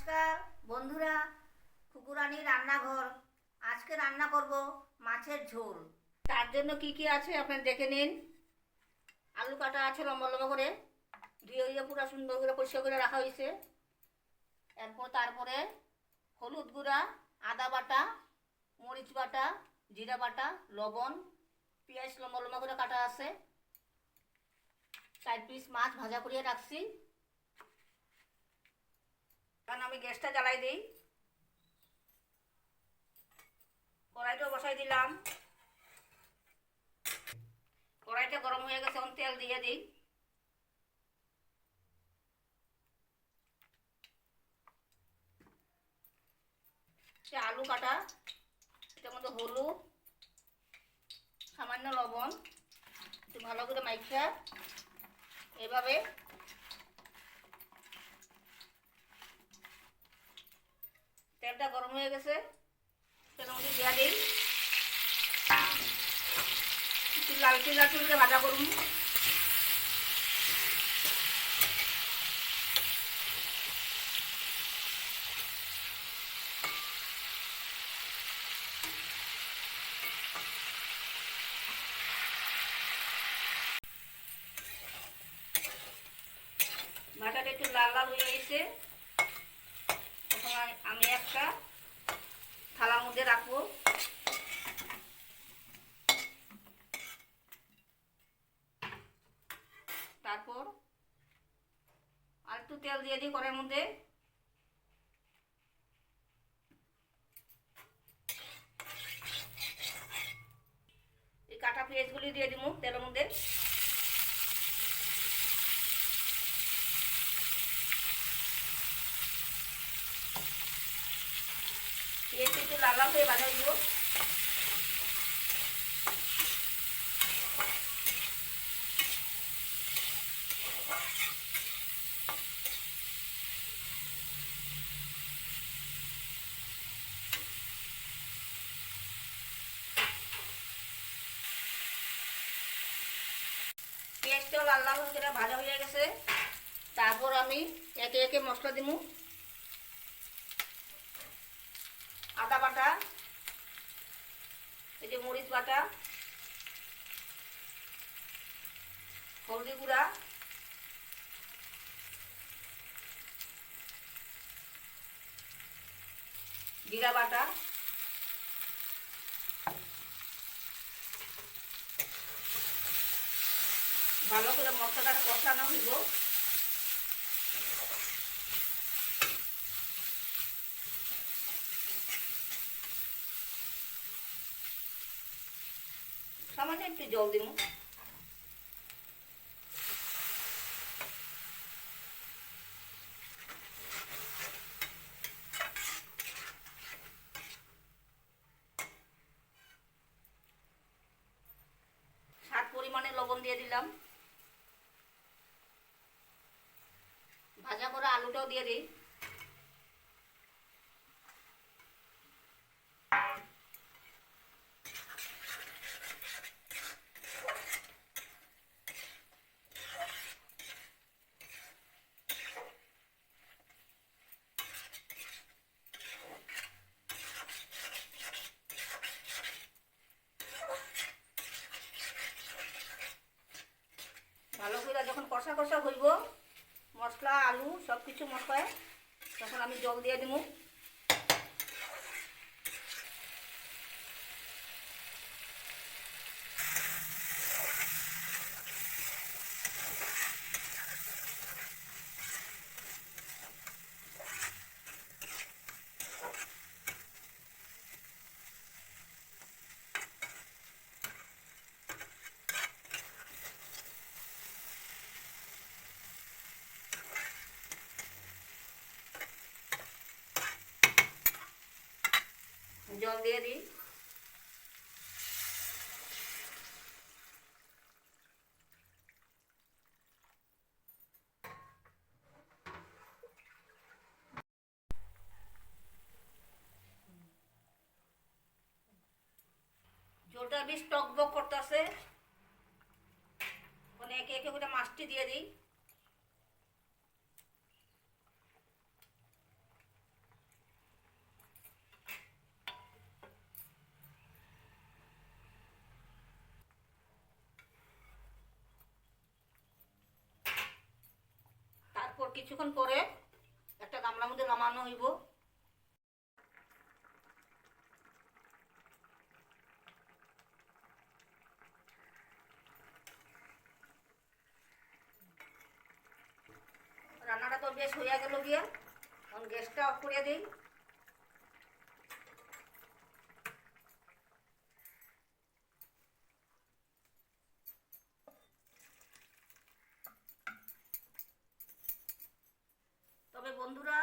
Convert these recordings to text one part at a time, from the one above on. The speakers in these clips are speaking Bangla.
নমস্কার, বন্ধুরা কুকুরানি রান্নাঘর। আজকে রান্না করব মাছের ঝোল। তার জন্য কি কি আছে আপনারা দেখে নিন। আলু কাটা আছে লম্বা লম্বা করে। ধুয়ে ধুয়ে পুরো সুন্দর করে পরিষ্কার করে রাখা হয়েছে। এরপর তারপরে হলুদ গুঁড়া, আদা বাটা, মরিচ বাটা, জিরা বাটা, লবণ, পেঁয়াজ লম্বা লম্বা করে কাটা আছে। চার পিস মাছ ভাজা করিয়ে রাখছি। কারণ আমি গ্যাসটা জ্বালাই দিই। কড়াইটাও বসাই দিলাম। কড়াইটা গরম হয়ে গেছে, এখন তেল দিয়ে দিই। আলু কাটা, এটার মধ্যে হলুদ, সামান্য লবণ, একটু ভালো করে মাইখা, এভাবে তেলটা গরম হয়ে গেছে। তেলের মধ্যে দেওয়া দিন। একটু লালচে লালচে ভাজা করুন ভাজাটা একটু লাল লাল হয়ে গেছে তখন আমি- একটা থালার মধ্যে রাখব। তারপর আর একটু তেল দিয়ে দিই কড়াইয়ের মধ্যে। এই কাটা পেঁয়াজগুলি দিয়ে দিব তেলের মধ্যে। পেঁয়াজ একটু লাল করে ভাজা দিব পেঁয়াজটাও লাল লাল করে ভাজা হয়ে গেছে। তারপর আমি একে একে মশলা দিব আদা বাটা, এই যে মরিচ বাটা, হলদি গুঁড়া, জিরা বাটা, ভালো করে মশলাটা কষানো হইব। সামান্য একটু জল দিব। স্বাদ পরিমাণে লবণ দিয়ে দিলাম। ভাজা করা আলুটাও দিয়ে দিই ভালো করে যখন কষা কষা হইব। মশলা আলু সব কিছু মশলায়। তখন আমি জল দিয়ে দিব জল দিয়ে দিই। ঝোলটা বেশ টক বক করতেছে। মানে একে একে করে মাছটি দিয়ে দিই। কিছুক্ষণ পরে একটা গামলার মধ্যে নামানো হইব। রান্নাটা তো বেশ হইয়া গেল গিয়ে। এখন গ্যাসটা অফ করে দিই। বন্ধুরা,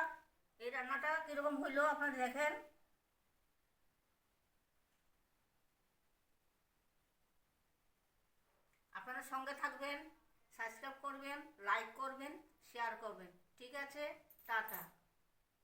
এই রান্নাটা কীরকম হইল আপনারা দেখেন। আপনারা সঙ্গে থাকবেন, সাবস্ক্রাইব করবেন, লাইক করবেন, শেয়ার করবেন। ঠিক আছে, টাটা।